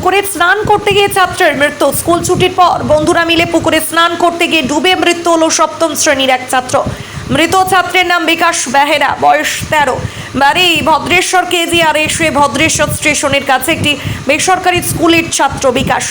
পুকুরে স্নান করতে গিয়ে ছাত্রের মৃত্যু। স্কুল ছুটির পর বন্ধুরা মিলে পুকুরে স্নান করতে গিয়ে ডুবে মৃত্যু হলো সপ্তম শ্রেণির এক ছাত্র। মৃত ছাত্রের নাম বিকাশ বেহেরা, বয়স তেরো। বাড়ি ভদ্রেশ্বর কেজি আর এসে ভদ্রেশ্বর স্টেশনের কাছে একটি বেসরকারি স্কুলের ছাত্র বিকাশ।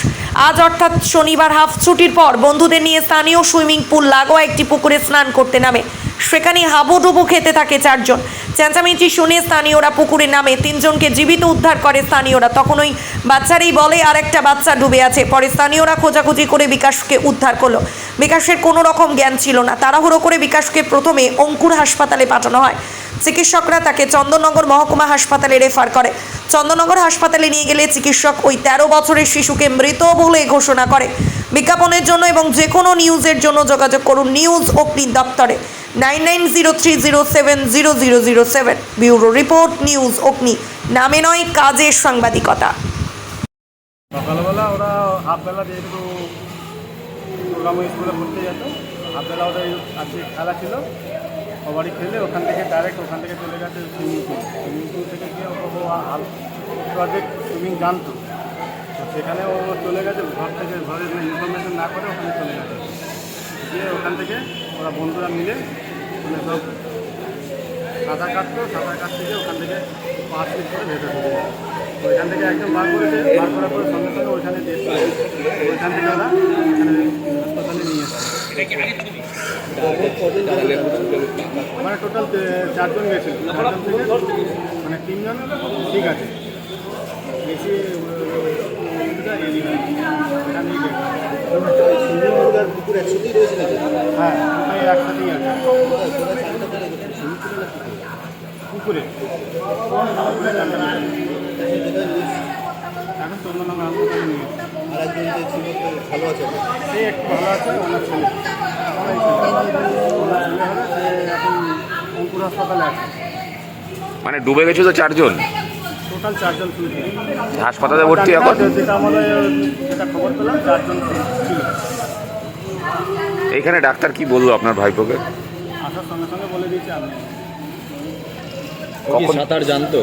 আজ অর্থাৎ শনিবার হাফ ছুটির পর বন্ধুদের নিয়ে স্থানীয় সুইমিং পুল লাগোয়া একটি পুকুরে স্নান করতে নামে। সেখানে হাবুডুবু খেতে থাকে চারজন। চেঁচামেচি শুনে স্থানীয়রা পুকুরে নামে, তিনজনকে জীবিত উদ্ধার করে স্থানীয়রা। তখন ওই বাচ্চারই বলে আর একটা বাচ্চা ডুবে আছে। পরে স্থানীয়রা খোঁজাখুঁজি করে বিকাশকে উদ্ধার করল। বিকাশের কোনো রকম জ্ঞান ছিল না। তাড়াহুড়ো করে বিকাশকে প্রথমে অঙ্কুর হাসপাতালে পাঠানো হয়। চিকিৎসকরা তাকে চন্দননগর মহকুমা হাসপাতালে রেফার করে। চন্দননগর হাসপাতালে নিয়ে গেলে চিকিৎসক ওই তেরো বছরের শিশুকে মৃত বলে ঘোষণা করে। বিজ্ঞাপনের জন্য এবং যে কোনো নিউজের জন্য যোগাযোগ করুন নিউজ অগ্নি দপ্তরে। ব্যুরো রিপোর্ট, নিউজ অগ্নি। নামে নয়, কাজের সাংবাদিকতা। কবাডি খেলে ওখান থেকে ডাইরেক্ট ওখান থেকে চলে গেছে সুইমিং পুল সুইমিং পুল থেকে গিয়ে ও প্রজেক্ট সুইমিং জানতো। তো সেখানে ও চলে গেছে, ঘর থেকে ঘরে ইনফরমেশন না করে ওখানে চলে গেছে। গিয়ে ওখান থেকে ওরা বন্ধুরা মিলে মানে সব সাঁতার কাটতো সাঁতার কাটতে গিয়ে ওখান থেকে পাঁচ মিনিট করে ভেতরে ঢুকে যায় ওইখান থেকে একদম বার করেছে বার করার পরে সঙ্গে সঙ্গে ওইখানে দিয়ে ওইখান থেকে ওরা এখানে হাসপাতালে নিয়ে মানে টোটাল চারজন গেছিল। চারজন থেকে মানে তিনজন ঠিক আছে। বেশি এখানে হ্যাঁ। একসাথেই আছে। পুকুরে। এখন চন্দ্রনগর হাসপাতালে নিয়ে গেছে। আর একজন যে ছিল তো ভালো আছে সে একটু ভালো আছে ওনার ছেলে। ওনার ছেলে ওনার সে এখন হাসপাতালে আছে। মানে ডুবে গেছিল চারজন? টোটাল চারজন হাসপাতালে ভর্তি এখন? যেটা আমাদের যেটা খবর পেলাম চারজন ছিল এইখানে ডাক্তার কি বলল আপনার ভাইপোকে? আসার সঙ্গে সঙ্গে বলে দিয়েছে আপনি কখন? সাঁতার জানতো?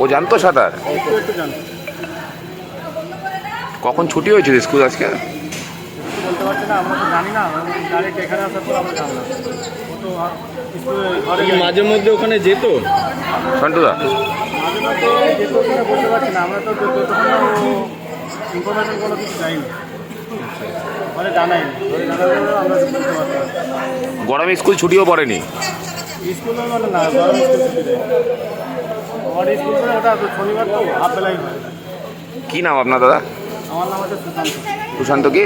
ও জানতো সাঁতার? একটু একটু জান কখন ছুটি হয়েছিল স্কুল আজকে? বলতে পারছি না আমরা তো জানি না। ডাইরেক্ট এখানে আসার পর আমরা জানলাম। ও তো আর স্কুলে ঘরে কি মাঝে মধ্যে ওখানে যেত? সন্টুদা? মাঝে মাঝে যেত বলতে পারছি না আমরা তো যতক্ষণ ইনফরমেশন কোনো কিছু যাইনি ঘরে জানাইনি ঘরে জানালে আমরা বুঝতে পারতাম গরমে স্কুল ছুটিও পড়েনি? স্কুলে মানে না গরম স্কুল ছুটি দেয়। আমার স্কুল করে ওটা তো শনিবার তো হাফ বেলাই হয়। কি নাম আপনার দাদা? আমার নাম হচ্ছে সুশান্ত। সুশান্ত কি?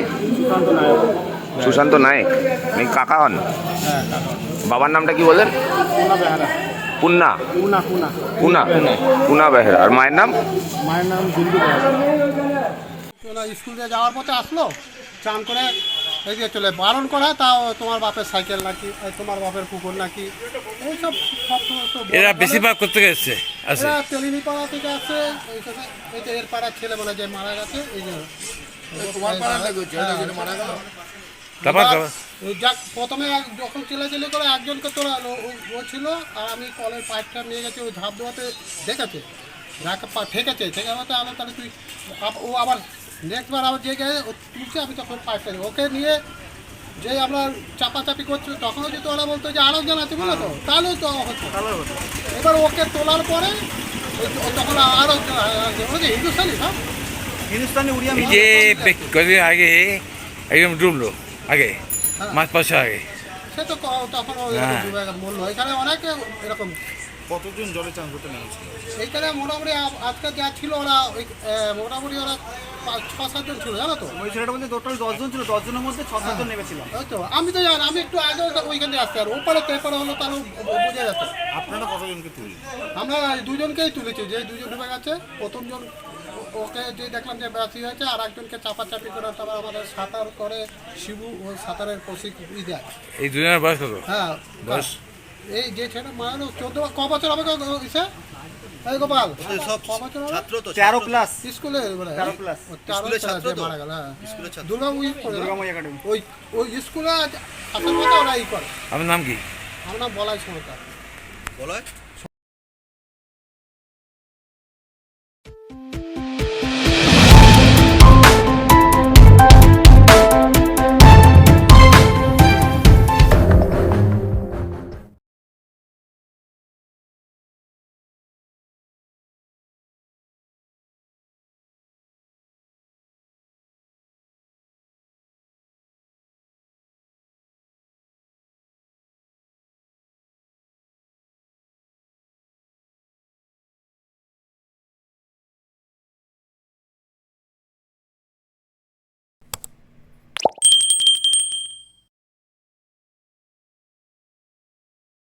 সুশান্ত নায়ক। আপনি কাকা হন? হ্যাঁ বাবার নামটা কি বললেন? পুনা পুন্না পুনা? পুনা পুনা। পুনা? আর মায়ের নাম? মায়ের নাম স্কুল যাওয়ার পথে আসলো? চান করে এদিকে চলে বারণ করা তাও তোমার বাপের সাইকেল নাকি এই তোমার বাপের কুকুর নাকি এইসব সব সমস্ত এরা বেশিরভাগ করতে গেছে আছে। এরা তেলিনি পাড়া থেকে এইখানে এই যে এর পাড়ার ছেলে মানে যে মারা গেছে এই যে তোমার পাড়ার মারা গেল। তারপর তারপর ওই যাক প্রথমে যখন চেলাচেলি করে একজনকে তোলালো ও- ও ছিল আর আমি কলের পাইপটা নিয়ে গেছি ওই ধাপ দেওয়াতে দেখেছে পা ঠেকেছে ঠেকে আমাতে আমি তাহলে তুই ও আবার নেক্সট বার আবার যে গেছে ও তুলছে আমি তখন পাইপটা দিই। ওকে নিয়ে যে আমরা চাপাচাপি করছিল তখনও যদি ওরা বলতো যে আরেকজন আছে বলে তো তাহলেও তো হতো। এবার ওকে তোলার পরে ওই- ও তখন আরেকজন ওকে হিন্দুস্তানি না এই যে বে- কদিন আগে একদম ডুবলো আগে মাস পাঁচ আগে। সে তো তখন ওই হ্যাঁ। এখানে অনেকে এরকম কতজন জলে চান করতে নেমেছিল? সেইখানে মোটামুটি আজকে যা ছিল ওরা ওই মোটামুটি ওরা পাঁচ- ছ সাতজন ছিল জানো তো? ওই ছেলেটা বলছে টোটাল দশজন ছিল দশজনের মধ্যে ছ সাতজন নেমেছিলাম। ওই তো আমি তো জানি আমি একটু আগে ওইখানে আসতে আর ওপারে তো এপারে হলো তাহলে বোঝা যেত আপনারা কতজনকে তুললেন? আমরা দুজনকেই তুলেছি যে দুজন ডুবে গেছে প্রথমজন ও- ওকে যে দেখলাম যে ব্যাসি হয়েছে আর একজনকে চাপাচাপি করে তারপর আমাদের সাঁতার করে শিবু ওই সাঁতারের প্রশিক্ষণ দেয়। এই দুজনের বয়স কত? হ্যাঁ বয়স? এই যে ছেলে মারা চোদ্দ ক বছর হবে ইসে? এই গোপাল। সব ক ছাত্র তো তেরো ক্লাস স্কুলে তেরো ক্লাস। তেরো ছাত্র তো? মারা গেল হ্যাঁ। একাডেমি। ওই ওই স্কুলে আসার কথা ওরা ই করে। আপনার নাম কি? আমরা বলাই সময় বলা হয়